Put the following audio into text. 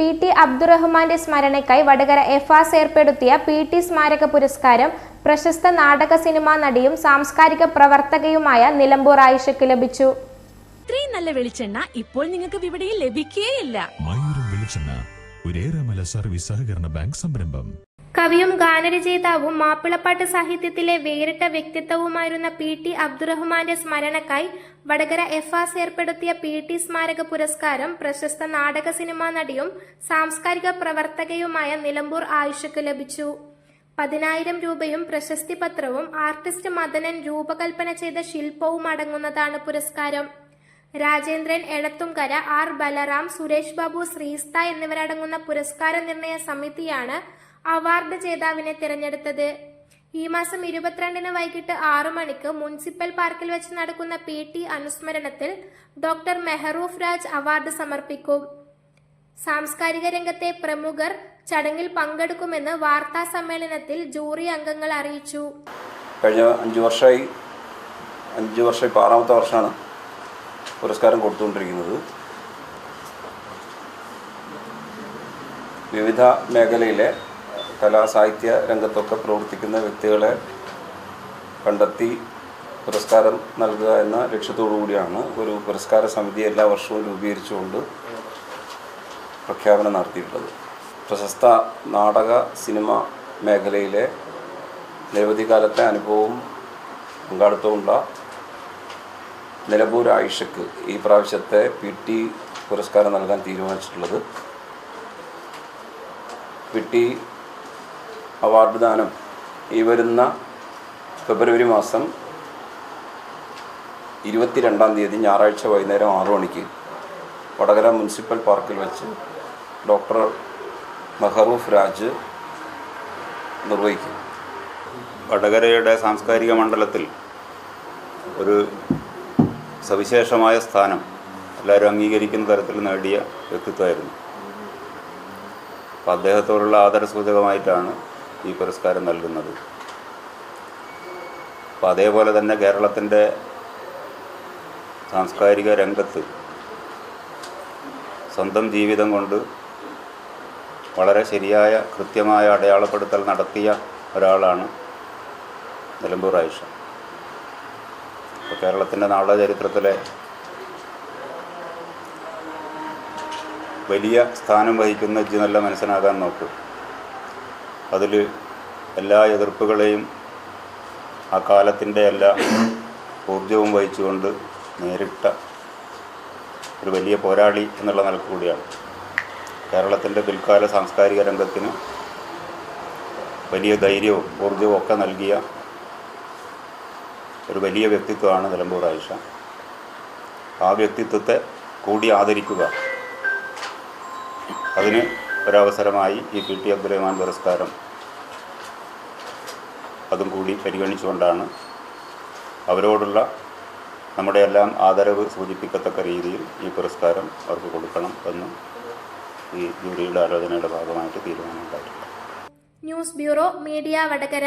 P T അബ്ദുറഹ്മാന്റെ സ്മരണയ്ക്കായി വടകര എഫാസ് ഏർപ്പെടുത്തിയ P T സ്മാരക പുരസ്കാരം പ്രശസ്ത നാടക സിനിമാ നടിയും സാംസ്കാരിക പ്രവർത്തകയുമായ നിലമ്പൂർ ആയിഷയ്ക്ക് ലഭിച്ചു. ഇത്രയും നല്ല വെളിച്ചെണ്ണ ഇപ്പോൾ നിങ്ങൾക്ക് ഇവിടെ ലഭിക്കുകയില്ല സർവീസ് സഹകരണ ബാങ്ക് സംരംഭം. കവിയും ഗാനരചയിതാവും മാപ്പിളപ്പാട്ട് സാഹിത്യത്തിലെ വേറിട്ട വ്യക്തിത്വവുമായിരുന്ന പി ടി അബ്ദുറഹ്മാന്റെ സ്മരണക്കായി വടകര എഫ് ആസ് ഏർപ്പെടുത്തിയ പി ടി സ്മാരക പുരസ്കാരം പ്രശസ്ത നാടക സിനിമാ നടിയും സാംസ്കാരിക പ്രവർത്തകയുമായ നിലമ്പൂർ ആയിഷയ്ക്ക് ലഭിച്ചു. പതിനായിരം രൂപയും പ്രശസ്തി പത്രവും ആർട്ടിസ്റ്റ് മദനൻ രൂപകൽപ്പന ചെയ്ത ശില്പവും അടങ്ങുന്നതാണ് പുരസ്കാരം. രാജേന്ദ്രൻ എഴത്തുംകര ആർ. ബലറാം സുരേഷ് ബാബു ശ്രീസ്ത എന്നിവരടങ്ങുന്ന പുരസ്കാര നിർണയ സമിതിയാണ് അവാർഡ് ജേതാവിനെ തിരഞ്ഞെടുത്തത്. ഈ മാസം ഇരുപത്തിരണ്ടിന് വൈകിട്ട് ആറു മണിക്ക് മുനിസിപ്പൽ പാർക്കിൽ വെച്ച് നടക്കുന്ന പി. ടി. അനുസ്മരണത്തിൽ ഡോക്ടർ മെഹറൂഫ് രാജ് അവാർഡ് സമർപ്പിക്കും. സാംസ്കാരിക രംഗത്തെ പ്രമുഖർ ചടങ്ങിൽ പങ്കെടുക്കുമെന്ന് വാർത്താ സമ്മേളനത്തിൽ ജൂറി അംഗങ്ങൾ അറിയിച്ചു. കഴിഞ്ഞ അഞ്ചു വർഷമായി അഞ്ചു വർഷമായി ആറാമത്തെ വർഷമാണ്. പുരസ്കാരം കൊടുത്തുകൊണ്ടിരിക്കുന്നത്. വിവിധ മേഖലയിലെ കലാസാഹിത്യ രംഗത്തൊക്കെ പ്രവർത്തിക്കുന്ന വ്യക്തികളെ കണ്ടെത്തി പുരസ്കാരം നൽകുക എന്ന ലക്ഷ്യത്തോടു കൂടിയാണ് ഒരു പുരസ്കാര സമിതി എല്ലാ വർഷവും രൂപീകരിച്ചുകൊണ്ട് പ്രഖ്യാപനം നടത്തിയിട്ടുള്ളത്. പ്രശസ്ത നാടക സിനിമ മേഖലയിലെ നിരവധി കാലത്തെ അനുഭവവും പങ്കാളിത്തമുള്ള നിലമ്പൂർ ആയിഷക്ക് ഈ പ്രാവശ്യത്തെ പി ടി പുരസ്കാരം നൽകാൻ തീരുമാനിച്ചിട്ടുള്ളത്. പി ടി അവാർഡ് ദാനം ഈ വരുന്ന ഫെബ്രുവരി മാസം ഇരുപത്തിരണ്ടാം തീയതി ഞായറാഴ്ച വൈകുന്നേരം ആറു മണിക്ക് വടകര മുനിസിപ്പൽ പാർക്കിൽ വെച്ച് ഡോക്ടർ മെഹറൂഫ് രാജ് നിർവഹിക്കും. വടകരയുടെ സാംസ്കാരിക മണ്ഡലത്തിൽ ഒരു സവിശേഷമായ സ്ഥാനം എല്ലാവരും അംഗീകരിക്കുന്ന തരത്തിൽ നേടിയ വ്യക്തിത്വമായിരുന്നു. അപ്പോൾ അദ്ദേഹത്തോടുള്ള ആദരസൂചകമായിട്ടാണ് ഈ പുരസ്കാരം നൽകുന്നത്. അപ്പോൾ അതേപോലെ തന്നെ കേരളത്തിന്റെ സാംസ്കാരിക രംഗത്ത് സ്വന്തം ജീവിതം കൊണ്ട് വളരെ ശരിയായ കൃത്യമായ അടയാളപ്പെടുത്തൽ നടത്തിയ ഒരാളാണ് നിലമ്പൂർ ആയിഷ. ഇപ്പോൾ കേരളത്തിന്റെ നാടക ചരിത്രത്തിലെ വലിയ സ്ഥാനം വഹിക്കുന്ന ഇജ്ജ് നല്ല മനസ്സിനാകാൻ നോക്കൂ. അതിൽ എല്ലാ എതിർപ്പുകളെയും ആ കാലത്തിന്റെ എല്ലാ ഊർജവും വഹിച്ചുകൊണ്ട് നേരിട്ട ഒരു വലിയ പോരാളി എന്നുള്ള നിലയ്ക്ക് കൂടിയാണ്. കേരളത്തിന്റെ പിൽക്കാല സാംസ്കാരിക രംഗത്തിന് വലിയ ധൈര്യവും ഊർജവും ഒക്കെ നൽകിയ ഒരു വലിയ വ്യക്തിത്വമാണ് നിലമ്പൂർ ആയിഷ. ആ വ്യക്തിത്വത്തെ കൂടി ആദരിക്കുക. അതിന് ഒരവസരമായി ഈ പി ടി അബ്ദുറഹ്മാൻ പുരസ്കാരം അതും കൂടി പരിഗണിച്ചുകൊണ്ടാണ് അവരോടുള്ള നമ്മുടെ എല്ലാം ആദരവ് സൂചിപ്പിക്കത്തക്ക രീതിയിൽ ഈ പുരസ്കാരം അവർക്ക് കൊടുക്കണം എന്ന് ഈ ജൂറിയുടെ ആലോചനയുടെ ഭാഗമായിട്ട് തീരുമാനമുണ്ടായിട്ടുണ്ട്. News bureau media Vadakara.